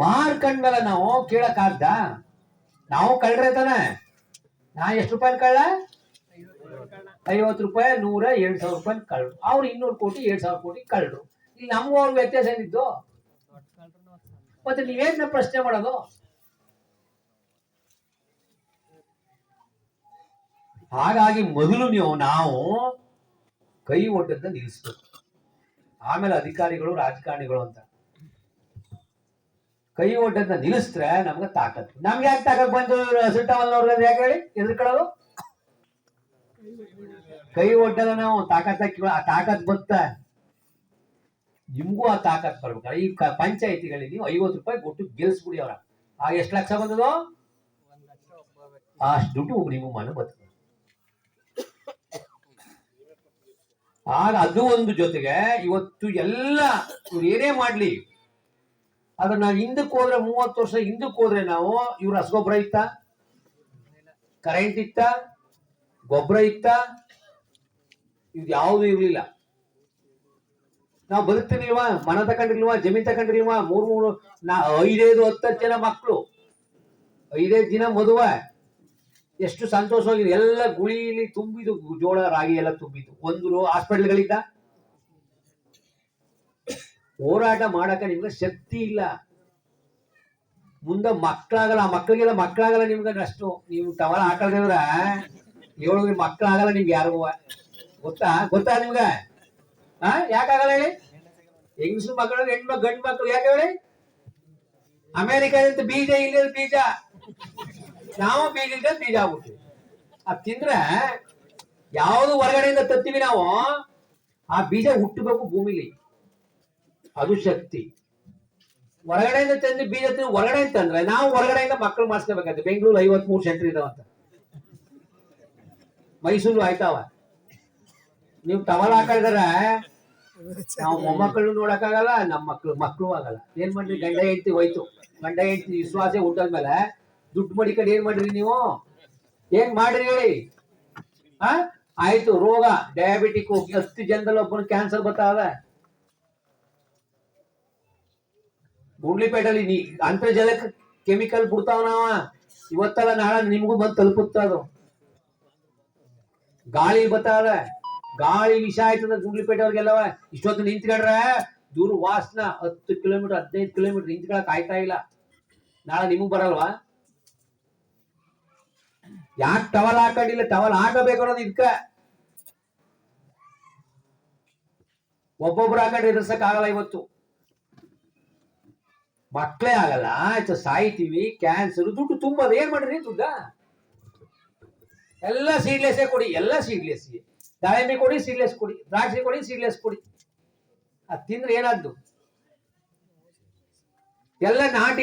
ಮಾರ್ಕಂಡ್ಮೇಲೆ ನಾವು ಕೇಳಕ್ಕಾಗ್ದ ನಾವು ಕಳ್ರೆ ತಾನೆ. ನಾ ಎಷ್ಟು ರೂಪಾಯಿ ಕಳ್ಳ? ಐವತ್ತು ರೂಪಾಯಿ, ನೂರ, ಎರಡು ಸಾವಿರ ರೂಪಾಯಿ ಕಳ್ರು. ಅವ್ರು ಇನ್ನೂರು ಕೋಟಿ, ಎರಡು ಸಾವಿರ ಕೋಟಿ ಕಳ್ರು. ಇಲ್ಲಿ ನಮಗೂ ಅವ್ರ ವ್ಯತ್ಯಾಸ ಏನಿದ್ದು ಮತ್ತೆ ನೀವೇನ ಪ್ರಶ್ನೆ ಮಾಡೋದು? ಹಾಗಾಗಿ ಮೊದಲು ನೀವು, ನಾವು ಕೈ ಒಡ್ಡದ ನಿಲ್ಲಿಸ್ಬೇಕು. ಆಮೇಲೆ ಅಧಿಕಾರಿಗಳು, ರಾಜಕಾರಣಿಗಳು ಅಂತ. ಕೈ ಒಡ್ಡಂತ ನಿಲ್ಲಿಸಿದ್ರೆ ನಮ್ಗೆ ತಾಕತ್. ನಮ್ಗೆ ಯಾಕೆ ತಾಕತ್ ಬಂತು? ಹಸಿಟ್ಟವಲ್ನವ್ರಿಗೆ ಯಾಕೆ ಹೇಳಿ? ಎದುರ್ಕೊಳ್ಳೋದು ಕೈ ಒಡ್ಡದ ನಾವು ತಾಕತ್ ಹಾಕಿ ಆ ತಾಕತ್ ಬಂತ ನಿಮ್ಗೂ ಆ ತಾಕತ್ ಬರ್ಬೇಕು. ಈ ಪಂಚಾಯತಿಗಳಿಗೆ ನೀವು ಐವತ್ತು ರೂಪಾಯಿ ಕೊಟ್ಟು ಗೆಲ್ಸ್ಬಿಡಿ ಅವರ. ಆ ಎಷ್ಟು ಲಕ್ಷ ಬಂದದು? ಅಷ್ಟು ದುಡ್ಡು ನಿಮ್ಮ ಮನೆ ಬರ್ತದೆ ಆಗ ಅದು ಒಂದು ಜೊತೆಗೆ ಇವತ್ತು ಎಲ್ಲ ಏನೇ ಮಾಡ್ಲಿ ಆದ್ರೆ ನಾವು ಹಿಂದಕ್ಕೆ ಹೋದ್ರೆ ಮೂವತ್ತು ವರ್ಷ ಹಿಂದಕ್ಕೆ ಹೋದ್ರೆ ನಾವು, ಇವ್ರ ರಸಗೊಬ್ಬರ ಇತ್ತ? ಕರೆಂಟ್ ಇತ್ತ? ಗೊಬ್ಬರ ಇತ್ತ? ಇದು ಯಾವುದು ಇರ್ಲಿಲ್ಲ. ನಾವು ಬದುಕ್ತಿರ್ಲಿಲ್ವಾ? ಮನ ತಕೊಂಡಿರ್ಲಿಲ್ವಾ? ಜಮೀನ್ ತಕೊಂಡಿರ್ಲಿಲ್ವಾ? ಮೂರ್ ಮೂರು, ನಾ ಐದೈದು ಹತ್ತತ್ತು ಜನ ಮಕ್ಕಳು ಐದೈದು ದಿನ ಮದುವೆ. ಎಷ್ಟು ಸಂತೋಷವಾಗಿದೆ ಎಲ್ಲ ಗುಳಿಲಿ ತುಂಬಿದು ಜೋಳ, ರಾಗಿ ಎಲ್ಲ ತುಂಬಿದ್ದು. ಒಂದು ಹಾಸ್ಪಿಟಲ್ಗಳಿದ್ದ ಹೋರಾಟ ಮಾಡಕ ನಿಮ್ಗೆ ಶಕ್ತಿ ಇಲ್ಲ. ಮುಂದೆ ಮಕ್ಕಳಾಗಲ್ಲ ಮಕ್ಕಳಿಗೆಲ್ಲ ಮಕ್ಕಳಾಗಲ್ಲ ನಿಮ್ಗೆ ಅಷ್ಟು. ನೀವು ಟವಲ್ ಹಾಕಲ್ದಿದ್ರ ಏಳು ಮಕ್ಕಳಾಗಲ್ಲ ನಿಮ್ಗೆ ಯಾರಿಗೂ. ಗೊತ್ತಾ? ಗೊತ್ತಾ ನಿಮ್ಗೆ? ಹಾ ಯಾಕಾಗಲ್ಲ ಹೇಳಿ? ಹೆಂಗಸು ಮಕ್ಕಳು ಹೆಣ್ಮಕ್ ಗಂಡು ಮಕ್ಕಳು ಯಾಕೆ ಹೇಳಿ? ಅಮೇರಿಕಾದಂತ ಬೀಜ, ಇಲ್ಲದ ಬೀಜ. ನಾವು ಬೀಜ ಇಲ್ಲದ ಬೀಜ ಆಗ್ಬಿಡ್ತೀವಿ ಅದ್ ತಿಂದ್ರೆ ಯಾವುದು ಹೊರಗಡೆಯಿಂದ ತತ್ತೀವಿ ನಾವು, ಆ ಬೀಜ ಹುಟ್ಟಬೇಕು ಭೂಮಿಲಿ. ಅದು ಶಕ್ತಿ ಹೊರಗಡೆಯಿಂದ ತಂದು ಬೀಜ ಹೊರಗಡೆ ಅಂತಂದ್ರೆ ನಾವು ಹೊರಗಡೆಯಿಂದ ಮಕ್ಕಳು ಮಾಡಿಸ್ಕೋಬೇಕಂತೆ ಬೆಂಗಳೂರು ಐವತ್ ಮೂರು ಸೆಂಟರ್ ಇದಾವಂತ ಮೈಸೂರು ಆಯ್ತಾವ. ನೀವು ಟವಲ್ ಹಾಕಿದ್ರೆ ನಾವು ಮೊಮ್ಮಕ್ಕಳು ನೋಡಕ್ಕಾಗಲ್ಲ, ನಮ್ಮ ಮಕ್ಕಳು ಮಕ್ಕಳು ಆಗಲ್ಲ. ಏನ್ ಮಾಡ್ರಿ? ಗಂಡ, ಹೆಂಡತಿ ಹೋಯ್ತು. ಗಂಡ, ಹೆಂಡತಿ ವಿಶ್ವಾಸ ಹುಟ್ಟಾದ್ಮೇಲೆ ದುಡ್ಡು ಮಡಿಕಡೆ ಏನ್ ಮಾಡ್ರಿ ನೀವು? ಏನ್ ಮಾಡ್ರಿ ಹೇಳಿ? ಆ? ಆಯ್ತು, ರೋಗ ಡಯಾಬಿಟಿಕ್ ಹೋಗಿ ಹತ್ತು ಜನದಲ್ಲಿ ಒಬ್ಬನ ಕ್ಯಾನ್ಸರ್ ಬರ್ತಾವ ಗುಂಡ್ಲಿಪೇಟಲ್ಲಿ ನೀ ಅಂತರ್ಜಲಕ್ಕೆ ಕೆಮಿಕಲ್ ಬಿಡ್ತಾವ ನಾವ ಇವತ್ತಲ್ಲ ನಾಳೆ ನಿಮಗೂ ಬಂದು ತಲುಪುತ್ತ ಅದು. ಗಾಳಿ ಬತ್ತಾವ ಗಾಳಿ ವಿಷ ಆಯ್ತದ ಗುಂಡ್ಲಿಪೇಟೆ ಅವ್ರಿಗೆಲ್ಲವ ಇಷ್ಟೊತ್ತು ನಿಂತ್ಕೊಂಡ್ರೆ ದೂರ ವಾಸನ ಹತ್ತು ಕಿಲೋಮೀಟರ್, ಹದಿನೈದು ಕಿಲೋಮೀಟರ್ ನಿಂತ್ಕೊಳಕ್ ಆಯ್ತಾ ಇಲ್ಲ. ನಾಳೆ ನಿಮಗ್ ಬರಲ್ವಾ? ಯಾಕೆ ಟವಲ್ ಹಾಕೊಂಡಿಲ್ಲ? ಟವಲ್ ಹಾಕಬೇಕು ಅನ್ನೋದು ಇದಕ್ಕ ಒಬ್ಬೊಬ್ರು ಹಾಕೊಂಡು ಎದುರ್ಸಕ್ ಆಗಲ್ಲ ಇವತ್ತು. ಮಕ್ಕಳೇ ಆಗಲ್ಲ, ಆಯ್ತು, ಸಾಯ್ತೀವಿ ಕ್ಯಾನ್ಸರ್ ದುಡ್ಡು ತುಂಬೋದು ಏನ್ ಮಾಡ್ರಿ ದುಡ್ಡ? ಎಲ್ಲ ಸೀಡ್ಲೆಸ್ಸೇ ಕೊಡಿ, ಎಲ್ಲ ಸೀಡ್ಲೆಸ್ ದಾಳಿಂಬೆ ಕೊಡಿ ಸೀಡ್ಲೆಸ್ ಕೊಡಿ. ದ್ರಾಕ್ಷಿ ಕೊಡಿ ಸೀಡ್ಲೆಸ್ ಕೊಡಿ. ಅದ್ ತಿಂದ್ರೆ ಏನಾದ್ದು? ಎಲ್ಲ ನಾಟಿ